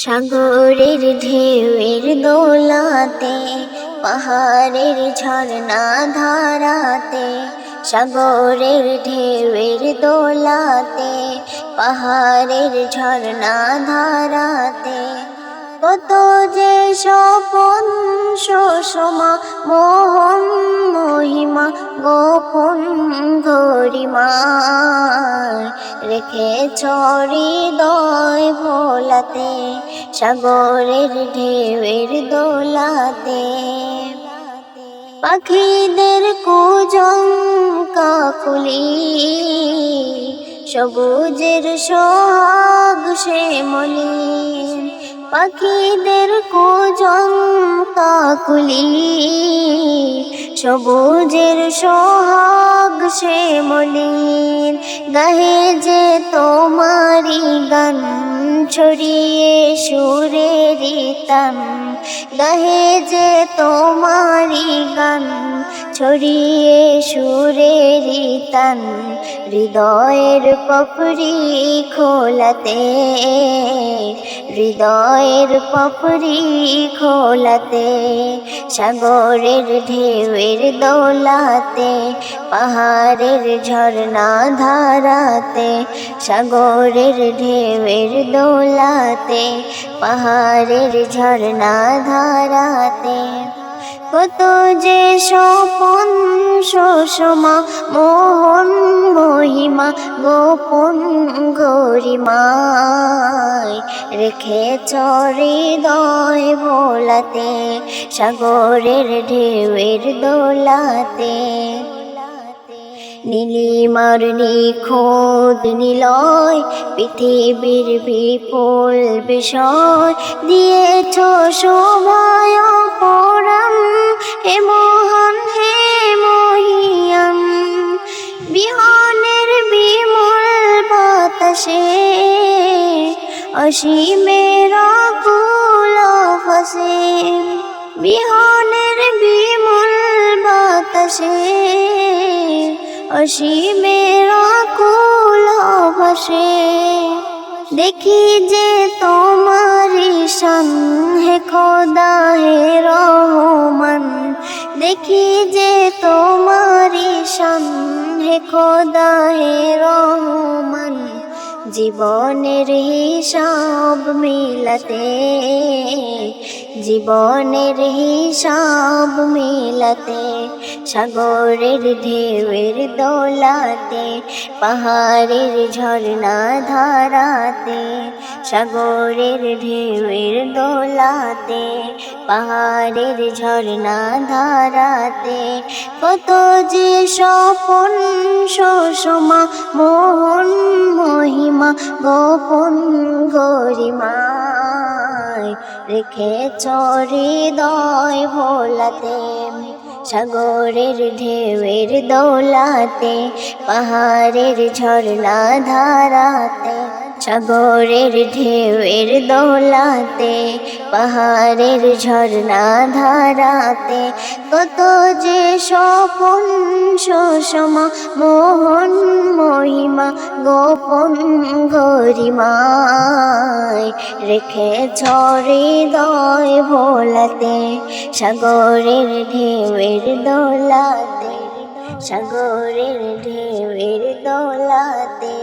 সাগরের ঢেউয়ের দোলাতে, পাহাড়ের ঝর্ণা ধারাতে সাগরের ঢেউয়ের দোলাতে, পাহাড়ের ঝর্ণা ধারাতে কত যে স্বপন, সুষমা মোহম মহিমা গোপন গরিমা রেখে ছড়ি দয় ভোলাতে, সাগরের ঢেউয়ের দোলাতে। পাখিদের কুজং কাকুলি সবুজের সোহাগ মলিন পাখিদের কুজং কাকুলি সবুজের সোহাগ সে মলিন, গাহে যে তোমারি গান ছড়িয়ে সুরের তান গাহে যে তোমারি গান ছড়িয়ে সুরের তান হৃদয়ের পপরি খোলাতে হৃদয়ের পপরি খোলাতে, সাগরের ঢেউয়ের দোলাতে, পাহাড়ের ঝর্ণা ধারাতে, সাগরের ঢেউয়ের দোলাতে, পাহাড়ের ঝর্ণা ধারাতে। কত যে স্বপন সুষমা, মোহন মহিমা, গোপন গরিমায় রেখে চরে দয় ভোলাতে, সাগরের ঢেউয়ের দোলাতে। নীলিমার নিখোদ নিলয়, পৃথিবীর বিপুল বিষয় দিয়েছ পরাম হে মোহন, হে মহিয়ান বিহনের বিমল বাতাসে অসীমের কুল ফসে বিহনের বিমল বাতাসে অসীমের কুল ভাসে দেখি যে তোমার দেখি যে তোমার হে খোদা হে রহমান, জীবনের হিসাব মিলাতে, জীবনের হিসাব মিলাতে, সাগরের ঢেউয়ের দোলাতে, পাহাড়ের ঝর্ণা ধারাতে সাগরের ঢেউয়ের দোলাতে, পাহাড়ের ঝর্ণা ধারাতে, কত যে স্বপন, সুষমা, মোহন, মহিমা, গোপন গরিমা রেখে চরে দয় ভোলাতে, সাগরের ঢেউয়ের দোলাতে, পাহাড়ের ঝর্ণা ধারাতে। সাগরের ঢেউয়ের দোলাতে, পাহাড়ের ঝর্ণা ধারাতে, কত যে স্বপন সুষমা মোহন মহিমা, গোপন গরিমায় রেখে ছড়ে দয় ভোলাতে, সাগরের ঢেউয়ের দোলাতে, সাগরের ঢেউয়ের দোলাতে।